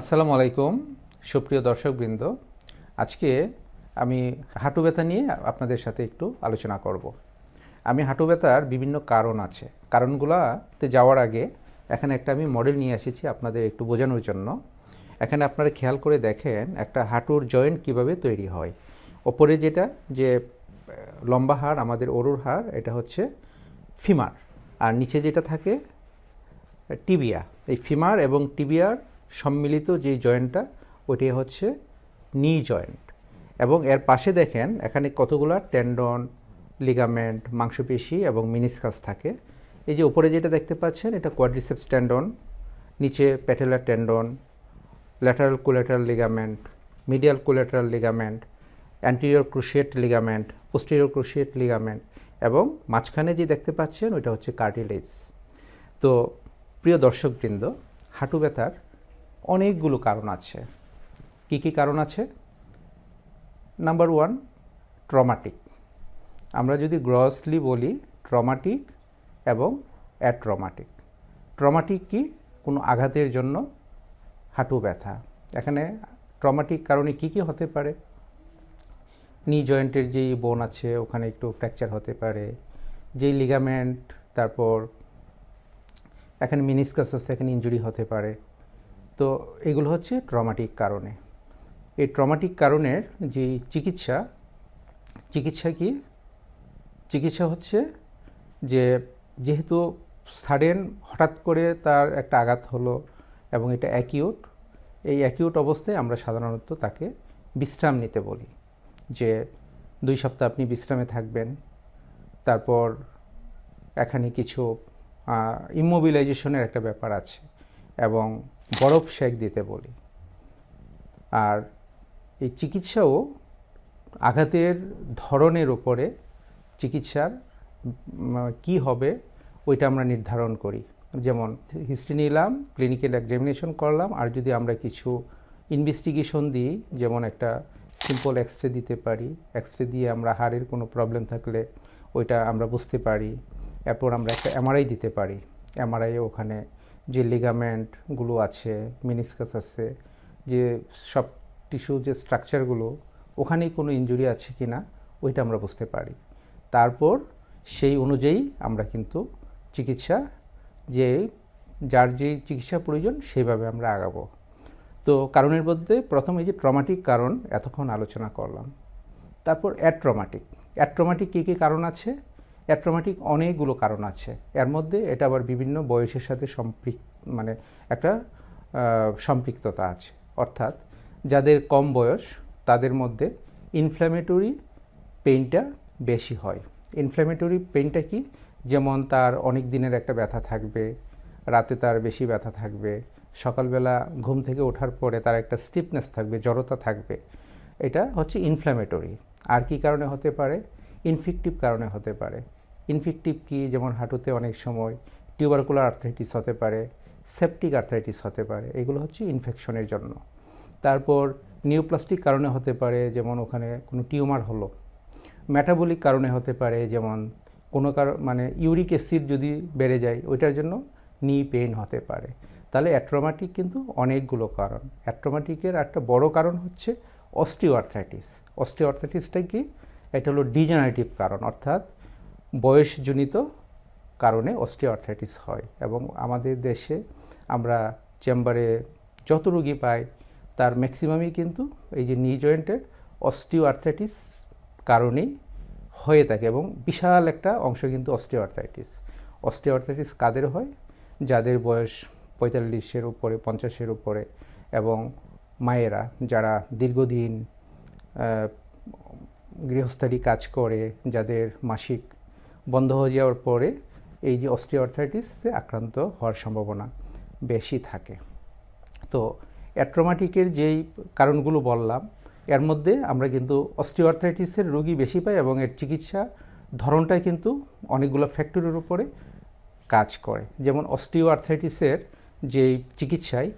আসসালামু আলাইকুম, সুপ্রিয় দর্শকবৃন্দ। আজকে আমি হাঁটু ব্যথা নিয়ে আপনাদের সাথে একটু আলোচনা করব। আমি হাঁটু ব্যথার বিভিন্ন কারণ আছে। কারণগুলোতে যাওয়ার আগে এখানে একটা আমি মডেল নিয়ে এসেছি আপনাদের একটু বোঝানোর জন্য। এখানে আপনারা খেয়াল করে দেখেন একটা হাঁটুর জয়েন্ট কীভাবে তৈরি হয়। ওপরে যেটা, যে লম্বা হাড়, আমাদের অরুর হাড়, এটা হচ্ছে ফিমার। আর নিচে যেটা থাকে, টিবিয়া। এই ফিমার এবং টিবিয়ার সম্মিলিত যে জয়েন্টটা ওইটি হচ্ছে নি জয়েন্ট এবং এর পাশে দেখেন, এখানে কতগুলা টেন্ডন লিগামেন্ট মাংসপেশি এবং মিনিসকাস থাকে। এই যে উপরে যেটা দেখতে পাচ্ছেন, এটা কোয়াড্রিসেপস টেন্ডন নিচে patellar tendon lateral collateral ligament medial collateral ligament anterior cruciate ligament posterior cruciate ligament এবং মাঝখানে যে দেখতে পাচ্ছেন, ওইটা হচ্ছে কার্টিলেজ তো প্রিয় দর্শকবৃন্দ, হাঁটু ব্যথার অনেকগুলো কারণ আছে। কি কি কারণ আছে? নাম্বার ওয়ান ট্রমাটিক আমরা যদি গ্রসলি বলি ট্রমাটিক এবং অ্যাট্রমাটিক ট্রমাটিক কি? কোনো আঘাতের জন্য হাঁটু ব্যথা। এখানে ট্রমাটিক কারণে কি কি হতে পারে? নি জয়েন্টের যেই বোন আছে, ওখানে একটু ফ্র্যাকচার হতে পারে। যেই লিগামেন্ট তারপর এখানে মিনিসকাস আছে, এখানে ইঞ্জুরি হতে পারে। তো এগুলো হচ্ছে ট্রমাটিক কারণে। এই ট্রমাটিক কারণের যে চিকিৎসা চিকিৎসা কি? চিকিৎসা হচ্ছে যে যেহেতু সাডেন হঠাৎ করে তার একটা আঘাত হলো এবং এটা অ্যাকিউট এই অ্যাকিউট অবস্থায় আমরা সাধারণত তাকে বিশ্রাম নিতে বলি। যে দুই সপ্তাহ আপনি বিশ্রামে থাকবেন, তারপর এখানে কিছু ইমোবিলাইজেশনের একটা ব্যাপার আছে এবং বরফ শেক দিতে বলি। আর এই চিকিৎসাও আঘাতের ধরনের উপরে চিকিৎসার কি হবে ওইটা আমরা নির্ধারণ করি। যেমন হিস্ট্রি নিলাম ক্লিনিক্যাল এক্সামিনেশন করলাম, আর যদি আমরা কিছু ইনভেস্টিগেশন দিই, যেমন একটা সিম্পল এক্স রে দিতে পারি এক্স রে দিয়ে আমরা হাড়ের কোনো প্রবলেম থাকলে ওইটা আমরা বুঝতে পারি। এরপর আমরা একটা এমআরআই দিতে পারি। এমআরআই ওখানে যে লিগামেন্টগুলো আছে মিনিসকাস আছে, যে সব টিস্যু যে স্ট্রাকচারগুলো ওখানেই কোনো ইনজুরি আছে কি না ওইটা আমরা বুঝতে পারি। তারপর সেই অনুযায়ী আমরা কিন্তু চিকিৎসা যে যার যেই চিকিৎসা প্রয়োজন সেইভাবে আমরা আগাবো। তো কারণের মধ্যে প্রথম এই যে ট্রমাটিক কারণ এতক্ষণ আলোচনা করলাম। তারপর অ্যাট্রমাটিক অ্যাট্রমাটিক কী কী কারণ আছে? অ্যাট্রমাটিক অনেকগুলো কারণ আছে। এর মধ্যে এটা আবার বিভিন্ন বয়সের সাথে সম্পৃক মানে একটা সম্পৃক্ততা আছে। অর্থাৎ যাদের কম বয়স, তাদের মধ্যে ইনফ্ল্যামেটরি পেইনটা বেশি হয়। ইনফ্ল্যামেটরি পেইনটা কি? যেমন তার অনেক দিনের একটা ব্যথা থাকবে, রাতে তার বেশি ব্যথা থাকবে, সকালবেলা ঘুম থেকে ওঠার পরে তার একটা স্টিফনেস থাকবে, জড়তা থাকবে। এটা হচ্ছে ইনফ্ল্যামেটরি আর কি কারণে হতে পারে? ইনফেক্টিভ কারণে হতে পারে। ইনফেক্টিভ কি? যেমন হাঁটুতে অনেক সময় টিউবারকুলার আর্থ্রাইটিস হতে পারে, সেপটিক আর্থ্রাইটিস হতে পারে, এগুলো হচ্ছে ইনফেকশনের জন্য। তারপর নিউপ্লাস্টিক কারণে হতে পারে, যেমন ওখানে কোনো টিউমার হলো। মেটাবলিক কারণে হতে পারে, যেমন কোনো কারণ মানে ইউরিক অ্যাসিড যদি বেড়ে যায়, ওইটার জন্য নি পেইন হতে পারে। তাহলে অ্যাট্রোমাটিক কিন্তু অনেকগুলো কারণ। অ্যাট্রোমাটিকের একটা বড় কারণ হচ্ছে অস্টিওআর্থ্রাইটিস অস্টিওআর্থ্রাইটিসটা কি? এটা হলো ডিজেনারেটিভ কারণ, অর্থাৎ বয়সজনিত কারণে অস্টিওআর্থ্রাইটিস হয় এবং আমাদের দেশে আমরা চেম্বারে যত রোগী পাই, তার ম্যাক্সিমামই কিন্তু এই যে নি জয়েন্টের অস্টিওআর্থ্রাইটিস কারণেই হয়ে থাকে এবং বিশাল একটা অংশ কিন্তু অস্টিওআর্থ্রাইটিস। অস্টিওআর্থ্রাইটিস কাদের হয়? যাদের বয়স পঁয়তাল্লিশের উপরে, পঞ্চাশের উপরে এবং মায়েরা যারা দীর্ঘদিন গৃহস্থালী কাজ করে, যাদের মাসিক বন্ধ হয়ে যাওয়ার পরে এই যে অস্টিওআর্থ্রাইটিসে আক্রান্ত হওয়ার সম্ভাবনা বেশি থাকে। তো অ্যাট্রোমাটিকের যেই কারণগুলো বললাম, এর মধ্যে আমরা কিন্তু অস্টিওআর্থ্রাইটিসের রোগী বেশি পাই এবং এর চিকিৎসা ধরনটাই কিন্তু অনেকগুলো ফ্যাক্টরের উপরে কাজ করে। যেমন অস্টিওআর্থ্রাইটিসের যে চিকিৎসায়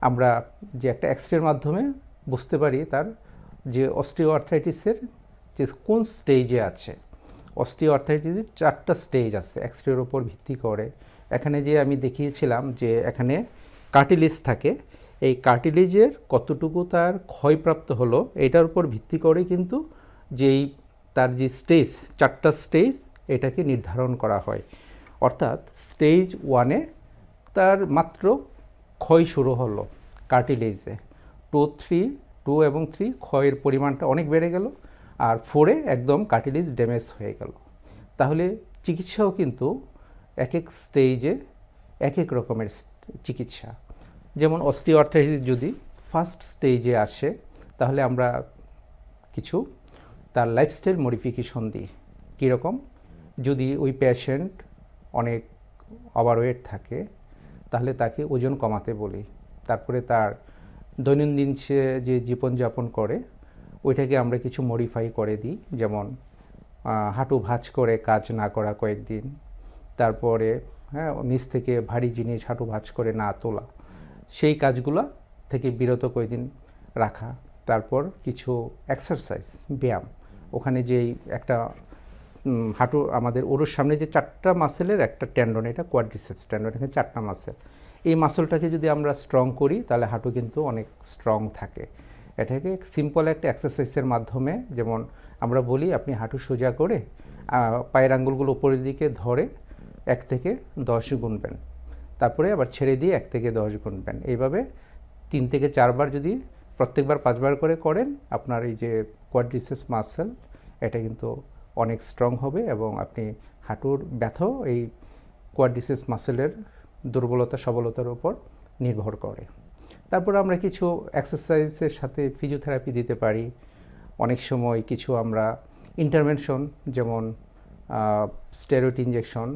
আমরা যে একটা এক্সরের মাধ্যমে বুঝতে পারি তার যে অস্টিওআর্থ্রাইটিসের যে কোন স্টেজে আছে। অস্টিওআর্থ্রাইটিসের চারটা স্টেজ আছে এক্সরের উপর ভিত্তি করে। এখানে যে আমি দেখিয়েছিলাম যে এখানে কার্টিলিস থাকে, এই কার্টিলেজের কতটুকু তার ক্ষয়প্রাপ্ত হলো, এটার উপর ভিত্তি করে কিন্তু যেই তার যে স্টেজ চারটা স্টেজ এটাকে নির্ধারণ করা হয়। অর্থাৎ স্টেজ ওয়ানে তার মাত্র ক্ষয় শুরু হলো কার্টিলেজে টু থ্রি টু এবং থ্রি ক্ষয়ের পরিমাণটা অনেক বেড়ে গেল। আর ফোরে একদম কার্টিলেজ ড্যামেজ হয়ে গেল। তাহলে চিকিৎসাও কিন্তু এক এক স্টেজে এক এক রকমের চিকিৎসা। যেমন অস্টিওআর্থাইটিস যদি ফার্স্ট স্টেজে আসে, তাহলে আমরা কিছু তার লাইফস্টাইল মডিফিকেশন দিই। কীরকম? যদি ওই পেশেন্ট অনেক ওভারওয়েট থাকে, তাহলে তাকে ওজন কমাতে বলি। তারপরে তার দৈনন্দিন সে যে জীবনযাপন করে ওইটাকে আমরা কিছু মডিফাই করে দিই, যেমন হাঁটু ভাঁজ করে কাজ না করা কয়েকদিন, তারপরে হ্যাঁ নিচ থেকে ভারী জিনিস হাঁটু ভাঁজ করে না তোলা, সেই কাজগুলো থেকে বিরত কয়েকদিন রাখা, তারপর কিছু এক্সারসাইজ ব্যায়াম, ওখানে যেই একটা হাঁটু, আমাদের ওরুর সামনে যে চারটা মাসেলের একটা ট্যান্ডন এটা কোয়াড্রিসেপস ট্যান্ডন এখানে চারটা মাসেল এই মাসলটাকে যদি আমরা স্ট্রং করি, তাহলে হাঁটু কিন্তু অনেক স্ট্রং থাকে। এটাকে সিম্পল একটা এক্সারসাইজের মাধ্যমে যেমন আমরা বলি আপনি হাঁটু সোজা করে পায়ের আঙ্গুলগুলো উপরের দিকে ধরে এক থেকে দশ গুনবেন তারপরে আবার ছেড়ে দিয়ে এক থেকে দশ গুনবেন এইভাবে তিন থেকে চারবার যদি প্রত্যেকবার পাঁচবার করে করেন, আপনার এই যে কোয়াড্রিসেপস মাসেল এটা কিন্তু অনেক স্ট্রং হবে এবং আপনি হাঁটুর ব্যথাও এই কোয়াড্রিসেপস মাসেলের দুর্বলতা, সবলতার উপর নির্ভর করে। তারপর আমরা কিছু এক্সারসাইজের সাথে ফিজিওথেরাপি দিতে পারি। অনেক সময় কিছু আমরা ইন্টারভেনশন যেমন স্টেরয়েড ইঞ্জেকশন